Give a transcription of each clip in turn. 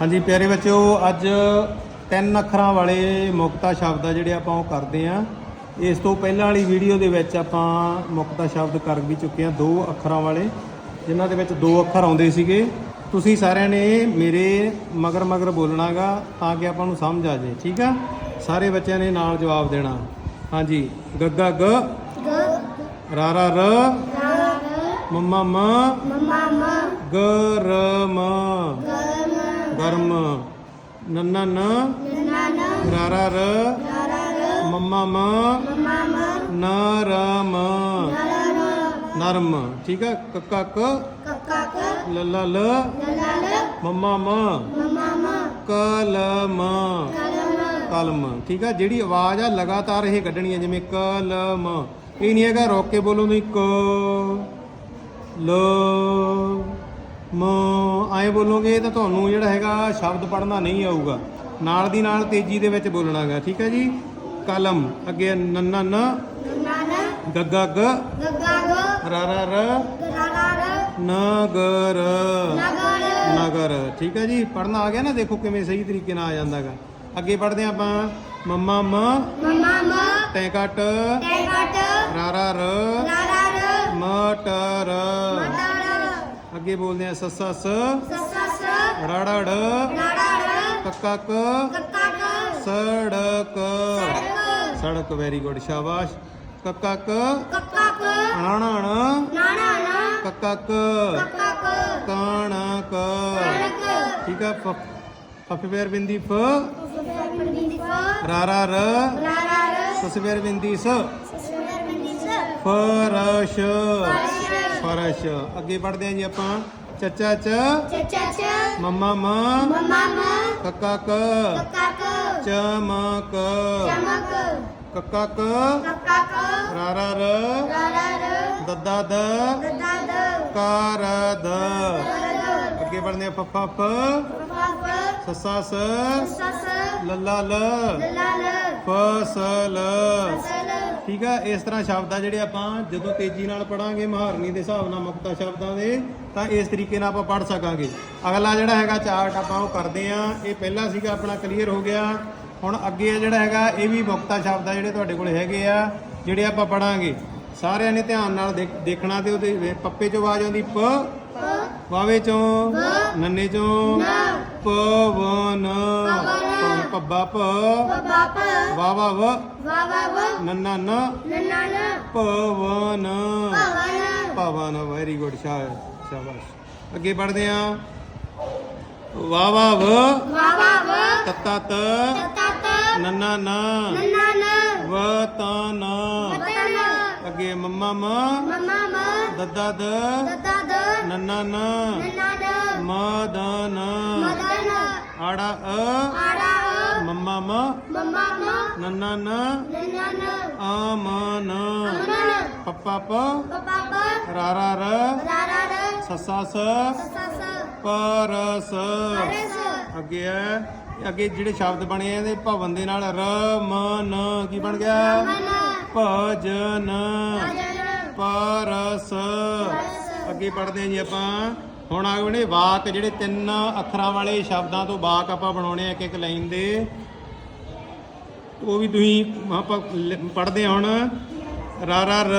ਹਾਂਜੀ ਪਿਆਰੇ ਬੱਚਿਓ ਅੱਜ ਤਿੰਨ ਅੱਖਰਾਂ ਵਾਲੇ ਮੁਕਤਾ ਸ਼ਬਦ ਆ ਜਿਹੜੇ ਆਪਾਂ ਉਹ ਕਰਦੇ ਆ। ਇਸ ਤੋਂ ਪਹਿਲਾਂ ਵਾਲੀ ਵੀਡੀਓ ਦੇ ਵਿੱਚ ਆਪਾਂ ਮੁਕਤਾ ਸ਼ਬਦ ਕਰ ਵੀ ਚੁੱਕੇ ਆ ਦੋ ਅੱਖਰਾਂ ਵਾਲੇ ਜਿਨ੍ਹਾਂ ਦੇ ਵਿੱਚ ਦੋ ਅੱਖਰ ਆਉਂਦੇ ਸੀਗੇ। ਤੁਸੀਂ ਸਾਰਿਆਂ ਨੇ ਮੇਰੇ ਮਗਰ ਮਗਰ ਬੋਲਣਾਗਾ ਤਾਂ ਕਿ ਆਪਾਂ ਨੂੰ ਸਮਝ ਆ ਜਾਏ ਠੀਕ ਆ? ਸਾਰੇ ਬੱਚਿਆਂ ਨੇ ਨਾਲ ਜਵਾਬ ਦੇਣਾ। ਹਾਂਜੀ ਗੱਗਾ ਗ ਰਾਰਾ ਰ ਮੰਮਾ ਮ ਗਰਮ ਗਰਮ ਨੰਨਾ ਨ ਰਾਰਾ ਰ ਮੰਮਾ ਮ ਨਰਮ ਨਰਮ ਠੀਕ ਹੈ ਕੱਕਾ ਕ ਲੱਲਾ ਲ ਮੰਮਾ ਮ ਕਲਮ ਕਲਮ ਠੀਕ ਆ ਜਿਹੜੀ ਆਵਾਜ਼ ਆ ਲਗਾਤਾਰ ਇਹ ਕੱਢਣੀ ਹੈ ਜਿਵੇਂ ਕਲਮ ਇਹ ਨਹੀਂ ਹੈਗਾ ਰੋਕ ਕੇ ਬੋਲੋ ਨਹੀਂ ਕ ਲ ਮ ਆਏ ਬੋਲੋਗੇ ਤਾਂ ਤੁਹਾਨੂੰ ਜਿਹੜਾ ਹੈਗਾ ਸ਼ਬਦ ਪੜ੍ਹਨਾ ਨਹੀਂ ਆਊਗਾ। ਨਾਲ ਦੀ ਨਾਲ ਤੇਜ਼ੀ ਦੇ ਵਿੱਚ ਬੋਲਣਾਗਾ ਠੀਕ ਹੈ ਜੀ? ਕਲਮ ਅੱਗੇ ਨੰਨਾ ਨ ਗੱਗਾ ਗ ਰਾਰਾ ਰ ਨਗਰ। ਨਗਰ ਠੀਕ ਹੈ ਜੀ? ਪੜ੍ਹਨਾ ਆ ਗਿਆ ਨਾ ਦੇਖੋ ਕਿਵੇਂ ਸਹੀ ਤਰੀਕੇ ਨਾਲ ਆ ਜਾਂਦਾਗਾ। ਅੱਗੇ ਪੜ੍ਹਦੇ ਹਾਂ ਆਪਾਂ। ਮੰਮਾ ਮ। ਤੈ ਕੱਟ ਰਾਰਾ ਰ ਮਟਰ। ਅੱਗੇ ਬੋਲਦੇ ਆ ਸੱਸਾ ਸ ਰਾੜਾ ੜ ਕੱਕਾ ਕ ਸੜਕ। ਸੜਕ। ਵੈਰੀ ਗੁੱਡ ਸ਼ਾਬਾਸ਼। ਕੱਕਾ ਕ ਅਣਾਣਾ ਅਣ ਕੱਕਾ ਕ ਕਣਕ ਠੀਕ ਆ ਫਫ ਪੈਰ ਬਿੰਦੀ ਫ। ਰਾਰਾ ਰ ਸਸ ਪੈਰ ਬਿੰਦੀ ਸ। ਫਰਸ਼। ਫਰਸ਼। ਅੱਗੇ ਪੜਦੇ ਆਂ ਜੀ ਆਪਾਂ। ਚੱਚਾ ਚ। ਮੰਮਾ ਮ। ਕੱਕਾ ਕ। ਚਮਕ ਕੱਕਾ ਕ। ਰਾਰਾ ਰ ਦੱਦਾ ਦ। ਕਾਰ ਦ। ਅੱਗੇ ਪੜਦੇ ਆਂ ਫੱਫਾ ਫ। ਸੱਸਾ ਸ। ਲੱਲਾ ਲ। ਫਸਲ ਠੀਕ ਆ ਇਸ ਤਰ੍ਹਾਂ ਸ਼ਬਦ ਆ ਜਿਹੜੇ ਆਪਾਂ ਜਦੋਂ ਤੇਜ਼ੀ ਨਾਲ ਪੜਾਂਗੇ ਮਹਾਰਨੀ ਦੇ ਹਿਸਾਬ ਨਾਲ ਮੁਕਤਾ ਸ਼ਬਦਾਂ ਦੇ ਤਾਂ ਇਸ ਤਰੀਕੇ ਨਾਲ ਆਪਾਂ ਪੜ ਸਕਾਂਗੇ। ਅਗਲਾ ਜਿਹੜਾ ਹੈਗਾ ਚਾਰਟ ਆਪਾਂ ਉਹ ਕਰਦੇ ਆ। ਇਹ ਪਹਿਲਾ ਸੀਗਾ ਆਪਣਾ ਕਲੀਅਰ ਹੋ ਗਿਆ। ਹੁਣ ਅੱਗੇ ਆ ਜਿਹੜਾ ਹੈਗਾ ਇਹ ਵੀ ਮੁਕਤਾ ਸ਼ਬਦ ਆ ਜਿਹੜੇ ਤੁਹਾਡੇ ਕੋਲ ਹੈਗੇ ਆ ਜਿਹੜੇ ਆਪਾਂ ਪੜਾਂਗੇ ਸਾਰਿਆਂ ਨੇ ਧਿਆਨ ਨਾਲ ਦੇਖ- ਦੇਖਣਾ ਤੇ ਉਹਦੇ ਪੱਪੇ ਚੋਂ ਆਵਾਜ਼ ਆਉਂਦੀ ਪ ਵਾਵੇ ਚੋਂ ਨੰਨੇ ਚੋਂ ਪਵਨ ਪੱਬਾ ਪ। ਵਾਵਾ ਵ ਨੰਨਾ ਨ। ਪਵਨ। ਪਵਨ। ਵੈਰੀ ਗੁੱਡ ਸ਼ਾਬਾਸ਼। ਅੱਗੇ ਪੜਦੇ ਆ। ਵਾਵਾ ਵ ਤੱਤਾ ਤ। ਨੰਨਾ ਨ। ਵ ਤਾ ਨ। ਅੱਗੇ ਮੰਮਾ ਮ। ਦੱਦਾ ਦ। ਨੰਨਾ ਨ। ਮਦਨ ਆੜਾ ਅ। ਮੰਮਾ ਮ ਨੰਨਾ ਨ ਆਮਨ ਪੱਪਾ ਪ ਰਾਰਾ ਰ ਸੱਸਾ ਸ ਪਰਸ ਅੱਗੇ ਹੈ ਅੱਗੇ ਜਿਹੜੇ ਸ਼ਬਦ ਬਣੇ ਆ ਇਹਦੇ ਭਵਨ ਦੇ ਨਾਲ ਰਮਨ ਕੀ ਬਣ ਗਿਆ? ਭਜਨ। ਪਰਸ ਅੱਗੇ ਪੜਦੇ ਹਾਂ ਜੀ ਆਪਾਂ। ਹੁਣ ਆ ਗਏ ਨੇ ਵਾਕ ਜਿਹੜੇ ਤਿੰਨ ਅੱਖਰਾਂ ਵਾਲੇ ਸ਼ਬਦਾਂ ਤੋਂ ਵਾਕ ਆਪਾਂ ਬਣਾਉਣੇ ਆ ਇੱਕ ਇੱਕ ਲਾਈਨ ਦੇ। ਉਹ ਵੀ ਤੁਸੀਂ ਆਪਾਂ ਪੜਦੇ ਹਾਂ ਹੁਣ। ਰਾਰਾ ਰ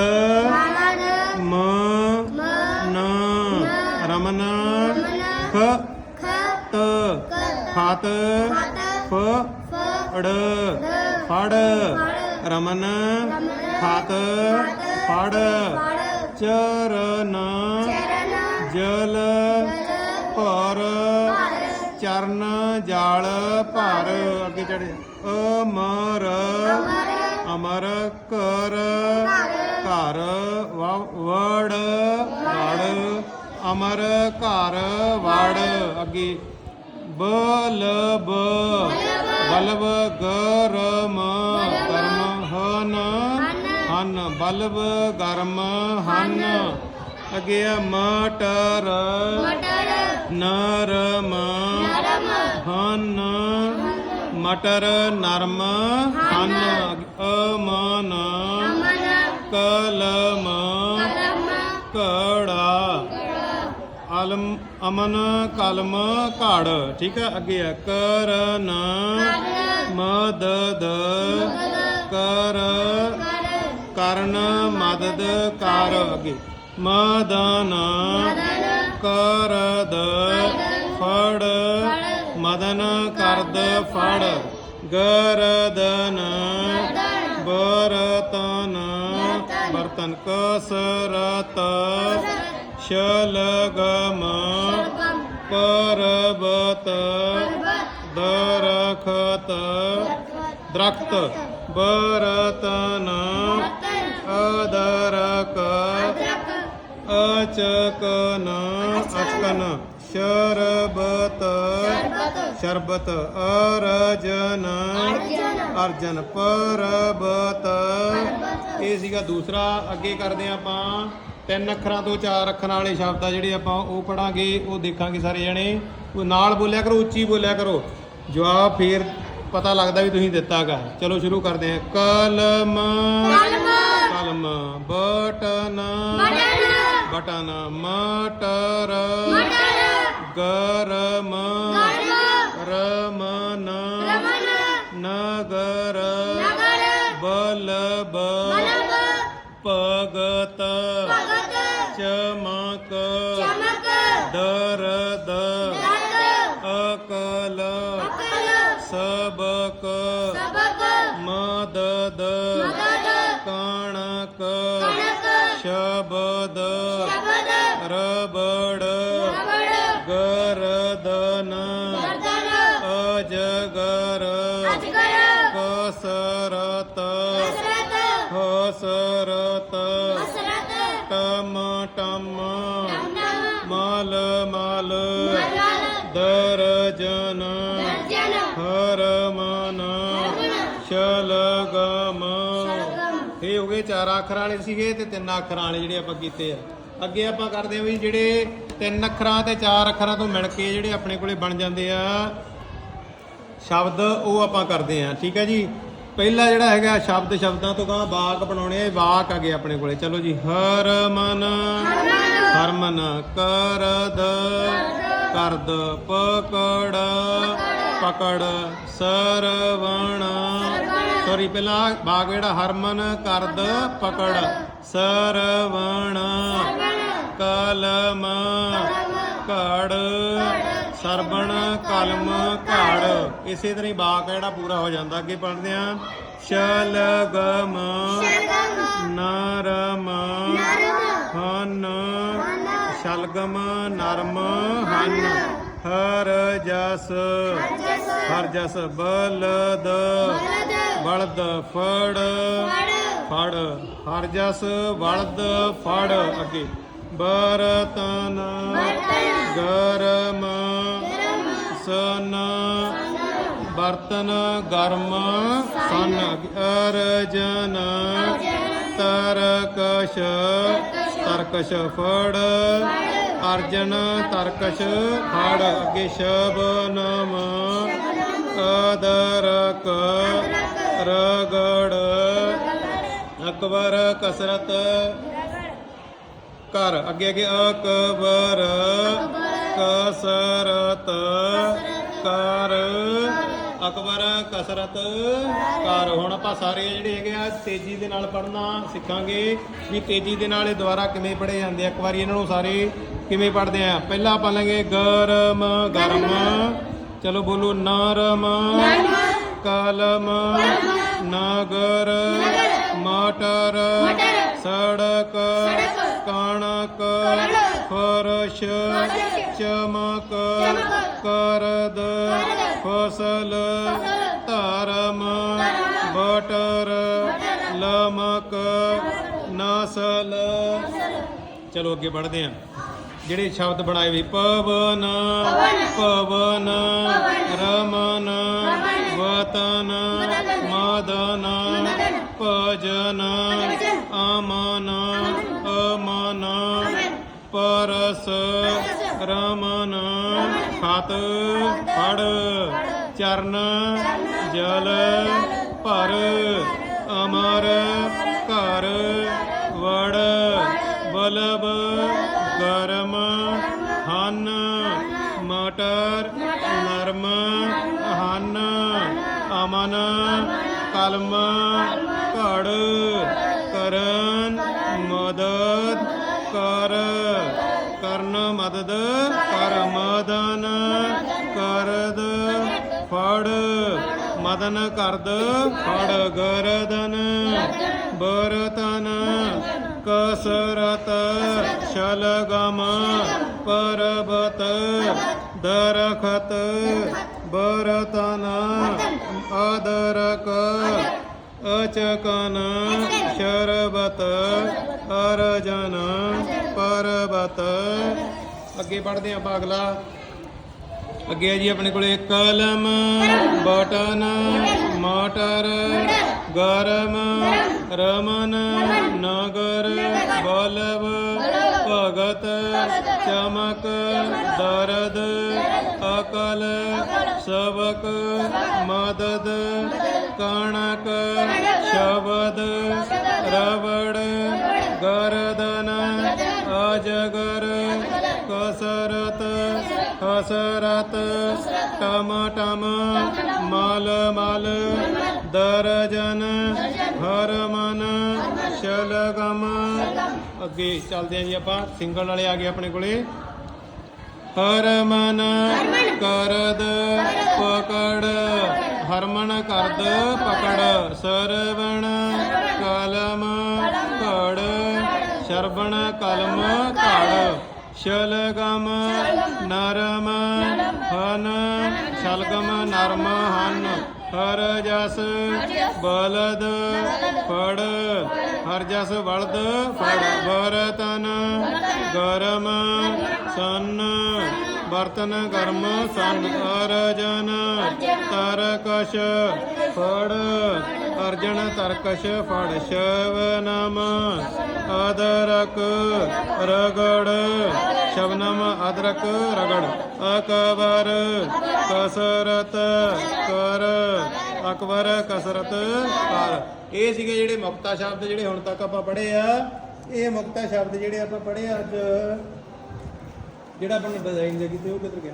ਮ ਨ ਰਮਨ ਖ ਤ ਫਤ ਫ ੜ ਫੜ ਰਮਨ ਫਤ ਫੜ ਚਰਨ ਜਲ ਭਰ ਚਰਨ ਜਲ ਭਰ ਅੱਗੇ ਚੜੇ ਅਮਰ ਅਮਰ। ਕਰ। ਘਰ। ਵੜ। ਵੜ। ਅਮਰ ਘਰ ਵੜ। ਅੱਗੇ। ਬਲਬ। ਬਲਬ। ਗਰਮ। ਗਰਮ ਹਨ। ਹਨ। ਬਲਬ ਗਰਮ ਹਨ। ਅੱਗੇ ਆ ਮਟਰ। ਨਰਮ। ਹਨ। ਮਟਰ ਨਰਮ ਹਨ। ਅਮਨ। ਕਲਮ। ਕੜਾ। ਅਲਮ ਅਮਨ ਕਲਮ ਘੜ। ਠੀਕ ਹੈ ਅੱਗੇ ਆ ਕਰਨ। ਮਦਦ। ਕਰ। ਕਰਨ। ਮਦਦ ਕਰ। ਅੱਗੇ। ਮਦਨ। ਕਰਦ। ਮਦਨ ਕਰਦ ਫੜ, ਗਰਦਨ ਬਰਤਨ ਬਰਤਨ ਕਸਰਤ ਸ਼ਲਗਮ ਪਰਬਤ ਦਰਖਤ ਦਰਖਤ ਬਰਤਨ ਅਦਰਕ ਅਚਕਨ ਅਚਕਨ ਸ਼ਰਬਤ। ਸ਼ਰਬਤ। ਅਰਜਨ। ਅਰਜਨ। ਪਰਬਤ। ਇਹ ਸੀਗਾ ਦੂਸਰਾ। ਅੱਗੇ ਕਰਦੇ ਆਪਾਂ ਤਿੰਨ ਅੱਖਰਾਂ ਤੋਂ ਚਾਰ ਅੱਖਰਾਂ ਵਾਲੇ ਸ਼ਬਦ ਆ ਜਿਹੜੇ ਆਪਾਂ ਉਹ ਪੜਾਂਗੇ ਉਹ ਦੇਖਾਂਗੇ ਸਾਰੇ ਜਣੇ। ਉਹ ਨਾਲ ਬੋਲਿਆ ਕਰੋ ਉੱਚੀ ਬੋਲਿਆ ਕਰੋ। ਜਵਾਬ ਫੇਰ ਪਤਾ ਲੱਗਦਾ ਵੀ ਤੁਸੀਂ ਦਿੱਤਾਗਾ। ਚਲੋ ਸ਼ੁਰੂ ਕਰਦੇ ਹਾਂ। ਕਲਮ। ਕਲਮ। ਬਟਨ। ਬਟਨ। ਮਟਰ। ਗਰਮ ਰਮਨ ਨਗਰ ਬਲਬ ਭਗਤ ਚਮਕ ਦਰਦ ਅਕਲ। ਸਬਕ ਟਮ ਟਮ ਮਲ ਮਲ ਦਰਜਨ ਹਰਮਨ ਸ਼ਲਗਮ ਇਹ ਹੋ ਗਏ ਚਾਰ ਅੱਖਰਾਂ ਵਾਲੇ ਸੀਗੇ ਤੇ ਤਿੰਨ ਅੱਖਰਾਂ ਵਾਲੇ ਜਿਹੜੇ ਆਪਾਂ ਕੀਤੇ ਆ। ਅੱਗੇ ਆਪਾਂ ਕਰਦੇ ਆ ਵੀ ਜਿਹੜੇ ਤਿੰਨ ਅੱਖਰਾਂ ਤੇ ਚਾਰ ਅੱਖਰਾਂ ਤੋਂ ਮਿਲ ਕੇ ਜਿਹੜੇ ਆਪਣੇ ਕੋਲੇ ਬਣ ਜਾਂਦੇ ਆ ਸ਼ਬਦ ਉਹ ਆਪਾਂ ਕਰਦੇ ਆ ਠੀਕ ਹੈ ਜੀ? ਪਹਿਲਾ ਜਿਹੜਾ ਹੈਗਾ ਸ਼ਬਦ ਸ਼ਬਦਾਂ ਤੋਂ ਗਾਂ ਵਾਕ ਬਣਾਉਣੇ ਆ ਵਾਕ ਆ ਗਏ ਆਪਣੇ ਕੋਲੇ। ਚਲੋ ਜੀ, ਹਰਮਨ ਹਰਮਨ ਕਰਦ ਕਰਦ ਪਕੜ ਪਕੜ ਸਰਵਣ। ਸੌਰੀ ਪਹਿਲਾ ਵਾਕ ਜਿਹੜਾ, ਹਰਮਨ ਕਰਦ ਪਕੜ ਸਰਵਣ। ਕਲਮ ਘੜ, ਸਰਬਣ, ਕਲਮ, ਘੜ। ਇਸੇ ਤਰ੍ਹਾਂ ਹੀ ਬਾਕ ਜਿਹੜਾ ਪੂਰਾ ਹੋ ਜਾਂਦਾ। ਅੱਗੇ ਪੜ੍ਹਦੇ ਆ ਸ਼ਲਗਮ ਨਰਮ ਹਨ। ਸ਼ਲਗਮ ਨਰਮ ਹਨ। ਹਰ ਜਸ ਹਰ ਜਸ ਬਲਦ ਬਲਦ ਫੜ। ਫੜ। ਹਰ ਜਸ ਬਲਦ ਫੜ। ਅੱਗੇ। ਬਰਤਨ, ਗਰਮ, ਸਨ, ਬਰਤਨ, ਗਰਮ, ਸਨ, ਅਰਜਨ, ਤਰਕਸ਼ ਤਰਕਸ਼ ਫੜ, ਅਰਜਨ, ਤਰਕਸ਼ ਫੜ, ਅੱਗੇ ਸ਼ਬਨਮ, ਅਦਰਕ, ਰਗੜ, ਅਕਬਰ, ਕਸਰਤ ਕਰ ਅੱਗੇ ਅੱਗੇ। ਅਕਬਰ। ਕਸਰਤ। ਕਰ। ਅਕਬਰ, ਕਸਰਤ। ਕਰ। ਹੁਣ ਆਪਾਂ ਸਾਰੇ ਜਿਹੜੇ ਹੈਗੇ ਆ, ਤੇਜ਼ੀ ਦੇ ਨਾਲ ਪੜ੍ਹਨਾ ਸਿੱਖਾਂਗੇ ਵੀ ਤੇਜ਼ੀ ਦੇ ਨਾਲ ਇਹ ਦੁਬਾਰਾ ਕਿਵੇਂ ਪੜ੍ਹੇ ਜਾਂਦੇ ਆ। ਇੱਕ ਵਾਰੀ ਇਹਨਾਂ ਨੂੰ ਸਾਰੇ ਕਿਵੇਂ ਪੜ੍ਹਦੇ ਆ? ਪਹਿਲਾਂ ਆਪਾਂ ਲਾਂਗੇ ਗਰਮ ਗਰਮ। ਚਲੋ ਬੋਲੋ ਨਰਮ। ਕਲਮ। ਨਗਰ। ਮਟਰ। ਸੜਕ। ਕਣਕ ਫਰਸ਼ ਚਮਕ ਕਰਦ ਫਸਲ ਧਰਮ ਬਟਰ ਲਮਕ ਨਸਲ। ਚਲੋ ਅੱਗੇ ਵਧਦੇ ਹਾਂ। ਜਿਹੜੇ ਸ਼ਬਦ ਬਣਾਏ ਵੀ ਪਵਨ ਪਵਨ। ਰਮਨ ਵਤਨ ਮਦਨ ਭਜਨ। ਅਮਨ। ਪਰਸ। ਰਮਨ, ਖਤ, ਫੜ, ਚਰਨ, ਜਲ, ਭਰ, ਅਮਰ, ਘਰ, ਵੜ, ਬਲਬ, ਗਰਮ, ਹਨ, ਮਟਰ, ਨਰਮ, ਹਨ, ਅਮਨ, ਕਲਮ ਕਰਨ ਮਦਦ ਕਰ ਮਦਨ, ਕਰਦ, ਫੜ। ਮਦਨ ਕਰਦ, ਫੜ ਗਰਦਨ। ਬਰਤਨ, ਕਸਰਤ, ਸ਼ਲਗਮ, ਪਰਬਤ, ਦਰਖਤ, ਬਰਤਨ, ਅਦਰਕ, ਅਚਕਨ, ਸ਼ਰਬਤ ਅਰਜਨ ਪਰਬਤ। ਅੱਗੇ ਪੜਦੇ ਆਪਾਂ ਅਗਲਾ। ਅੱਗੇ ਹੈ ਜੀ ਆਪਣੇ ਕੋਲੇ ਕਲਮ, ਬਟਨ, ਮਟਰ, ਗਰਮ, ਰਮਨ, ਨਗਰ ਬਲਬ ਭਗਤ, ਚਮਕ, ਦਰਦ, ਅਕਲ, ਸਬਕ, ਮਦਦ, ਕਣਕ, ਸ਼ਬਦ, ਰਵੜ ਹਸਰਤ ਟਮ ਟਮ ਮਲ ਮਲ ਦਰਜਨ ਹਰਮਨ ਸ਼ਲਗਮ ਅੱਗੇ ਚੱਲਦੇ ਆਂ ਜੀ ਆਪਾਂ, ਸਿੰਗਲ ਵਾਲੇ ਆ ਗਏ ਆਪਣੇ ਕੋਲੇ। ਹਰਮਨ ਕਰਦ, ਪਕੜ। ਹਰਮਨ ਕਰਦ, ਪਕੜ। ਸਰਵਣ ਕਲਮ, ਘੜ। ਸ਼ਰਵਣ ਕਲਮ, ਘੜ। ਸ਼ਲਗਮ ਨਰਮ ਹਨ ਸ਼ਲਗਮ ਨਰਮ ਹਨ ਹਰ ਜਸ ਬਲਦ ਫੜ ਹਰ ਜਸ ਬਲਦ ਫੜ ਬਰਤਨ ਗਰਮ ਸਨ ਬਰਤਨ ਕਰਮ ਸੰਨ ਅਰਜਨ ਤਰਕਸ਼ ਫੜ, ਅਰਜਨ ਤਰਕਸ਼ ਫੜ ਸ਼ਵਨਮ ਅਦਰਕ ਰਗੜ ਸ਼ਵਨਮ ਅਦਰਕ ਰਗੜ, ਅਕਬਰ ਕਸਰਤ ਕਰ, ਅਕਬਰ ਕਸਰਤ ਕਰ। ਇਹ ਸੀਗੇ ਜਿਹੜੇ ਮੁਕਤਾ ਸ਼ਬਦ ਜਿਹੜੇ ਹੁਣ ਤੱਕ ਆਪਾਂ ਪੜ੍ਹੇ ਆ। ਇਹ ਮੁਕਤਾ ਸ਼ਬਦ ਜਿਹੜੇ ਆਪਾਂ ਪੜ੍ਹੇ ਅੱਜ ਜਿਹੜਾ ਆਪਾਂ ਨੇ ਡਿਜ਼ਾਈਨ ਜਿਹਾ ਕੀਤੇ, ਉਹ ਕਿੱਧਰ ਗਿਆ?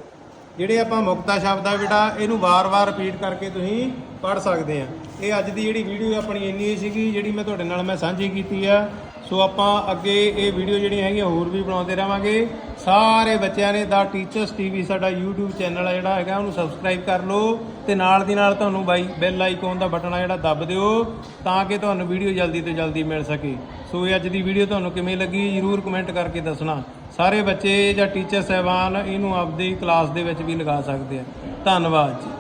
ਜਿਹੜੇ ਆਪਾਂ ਮੁਕਤਾ ਸ਼ਬਦ ਆ ਬੇਟਾ, ਇਹਨੂੰ ਵਾਰ-ਵਾਰ ਰਿਪੀਟ ਕਰਕੇ ਤੁਸੀਂ ਪੜ੍ਹ ਸਕਦੇ ਆ। ਇਹ ਅੱਜ ਦੀ ਜਿਹੜੀ ਵੀਡੀਓ ਆਪਣੀ ਇੰਨੀ ਹੀ ਸੀਗੀ, ਜਿਹੜੀ ਮੈਂ ਤੁਹਾਡੇ ਨਾਲ ਮੈਂ ਸਾਂਝੀ ਕੀਤੀ ਆ। ਸੋ ਆਪਾਂ ਅੱਗੇ ਇਹ ਵੀਡੀਓ ਜਿਹੜੀਆਂ ਹੈਗੀਆਂ, ਹੋਰ ਵੀ ਬਣਾਉਂਦੇ ਰਵਾਂਗੇ ਸਾਰੇ ਬੱਚਿਆਂ ਨੇ, ਦਾ ਟੀਚਰਸ ਟੀਵੀ ਸਾਡਾ YouTube ਚੈਨਲ ਆ ਜਿਹੜਾ ਹੈਗਾ, ਉਹਨੂੰ ਸਬਸਕ੍ਰਾਈਬ ਕਰ ਲਓ ਤੇ ਨਾਲ ਦੀ ਨਾਲ ਤੁਹਾਨੂੰ ਬਾਈ ਬੈਲ ਆਈਕਨ ਦਾ ਬਟਨ ਆ ਜਿਹੜਾ ਦੱਬ ਦਿਓ, ਤਾਂ ਕਿ ਤੁਹਾਨੂੰ ਵੀਡੀਓ ਜਲਦੀ ਤੋਂ ਜਲਦੀ ਮਿਲ ਸਕੇ। ਸੋ ਇਹ ਅੱਜ ਦੀ ਵੀਡੀਓ ਤੁਹਾਨੂੰ ਕਿਵੇਂ ਲੱਗੀ, ਜਰੂਰ ਕਮੈਂਟ ਕਰਕੇ ਦੱਸਣਾ। ਸਾਰੇ ਬੱਚੇ ਜਾਂ ਟੀਚਰ ਸਹਿਬਾਨ ਇਹਨੂੰ ਆਪਦੀ ਕਲਾਸ ਦੇ ਵਿੱਚ ਵੀ ਲਗਾ ਸਕਦੇ ਆ। ਧੰਨਵਾਦ ਜੀ।